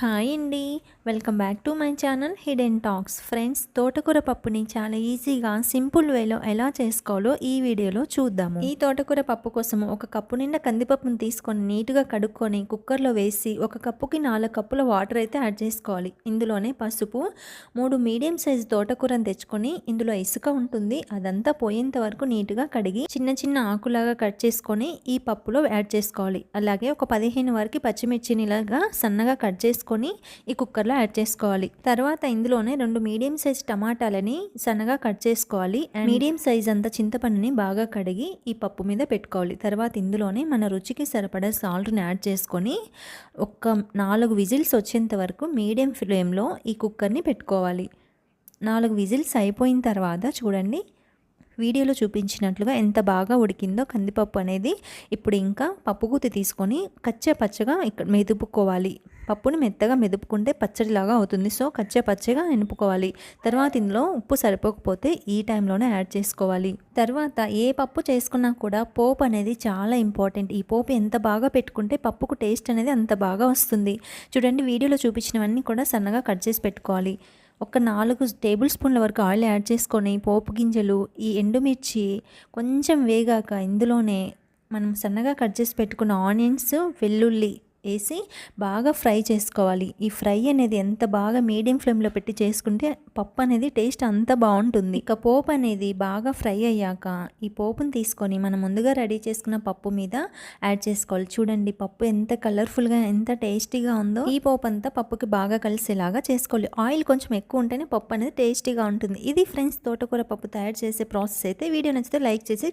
Hi అండి. Welcome back to my channel hidden talks. Friends తోటకూర పప్పుని చాలా ఈజీగా సింపుల్ వేలో ఎలా చేసుకోవాలో ఈ వీడియోలో చూద్దాము. ఈ తోటకూర పప్పు కోసం ఒక కప్పు నిండా కందిపప్పును తీసుకొని నీట్గా కడుక్కొని కుక్కర్లో వేసి ఒక కప్పుకి నాలుగు కప్పుల వాటర్ అయితే యాడ్ చేసుకోవాలి. ఇందులోనే పసుపు మూడు మీడియం సైజ్ తోటకూరని తెచ్చుకొని ఇందులో ఇసుక ఉంటుంది. అదంతా పోయేంత వరకు నీట్గా కడిగి చిన్న చిన్న ఆకులాగా కట్ చేసుకొని ఈ పప్పులో యాడ్ చేసుకోవాలి. అలాగే ఒక పదిహేను వరకు పచ్చిమిర్చిని ఇలాగా సన్నగా కట్ చేసుకొని ఈ కుక్కర్లో యాడ్ చేసుకోవాలి. తర్వాత ఇందులోనే రెండు మీడియం సైజ్ టమాటాలని సన్నగా కట్ చేసుకోవాలి. అండ్ మీడియం సైజ్ అంత చింతపండుని బాగా కడిగి ఈ పప్పు మీద పెట్టుకోవాలి. తర్వాత ఇందులోనే మన రుచికి సరిపడా సాల్ట్ని యాడ్ చేసుకొని ఒక నాలుగు విజిల్స్ వచ్చేంత వరకు మీడియం ఫ్లేమ్లో ఈ కుక్కర్ని పెట్టుకోవాలి. నాలుగు విజిల్స్ అయిపోయిన తర్వాత చూడండి వీడియోలో చూపించినట్లుగా ఎంత బాగా ఉడికిందో కందిపప్పు అనేది ఇప్పుడు ఇంకా పప్పుగుత్తి తీసుకొని కచ్చే పచ్చగా ఇక్కడ మెదుపుకోవాలి. పప్పుని మెత్తగా మెదుపుకుంటే పచ్చడిలాగా అవుతుంది. సో కచ్చే పచ్చగా నింపుకోవాలి. తర్వాత ఇందులో ఉప్పు సరిపోకపోతే ఈ టైంలోనే యాడ్ చేసుకోవాలి. తర్వాత ఏ పప్పు చేసుకున్నా కూడా పోపు అనేది చాలా ఇంపార్టెంట్. ఈ పోపు ఎంత బాగా పెట్టుకుంటే పప్పుకు టేస్ట్ అనేది అంత బాగా వస్తుంది. చూడండి వీడియోలో చూపించినవన్నీ కూడా సన్నగా కట్ చేసి పెట్టుకోవాలి. ఒక నాలుగు టేబుల్ స్పూన్ల వరకు ఆయిల్ యాడ్ చేసుకొని పోపు గింజలు ఈ ఎండుమిర్చి కొంచెం వేగాక ఇందులోనే మనం సన్నగా కట్ చేసి పెట్టుకున్న ఆనియన్స్ వెల్లుల్లి వేసి బాగా ఫ్రై చేసుకోవాలి. ఈ ఫ్రై అనేది ఎంత బాగా మీడియం ఫ్లేమ్లో పెట్టి చేసుకుంటే పప్పు అనేది టేస్ట్ అంత బాగుంటుంది. ఇక పోపు అనేది బాగా ఫ్రై అయ్యాక ఈ పోపుని తీసుకొని మనం ముందుగా రెడీ చేసుకున్న పప్పు మీద యాడ్ చేసుకోవాలి. చూడండి పప్పు ఎంత కలర్ఫుల్గా ఎంత టేస్టీగా ఉందో. ఈ పోపు అంతా పప్పుకి బాగా కలిసేలాగా చేసుకోవాలి. ఆయిల్ కొంచెం ఎక్కువ ఉంటేనే పప్పు అనేది టేస్టీగా ఉంటుంది. ఇది ఫ్రెండ్స్ తోటకూర పప్పు తయారు చేసే ప్రాసెస్ అయితే వీడియో నచ్చితే లైక్ చేసి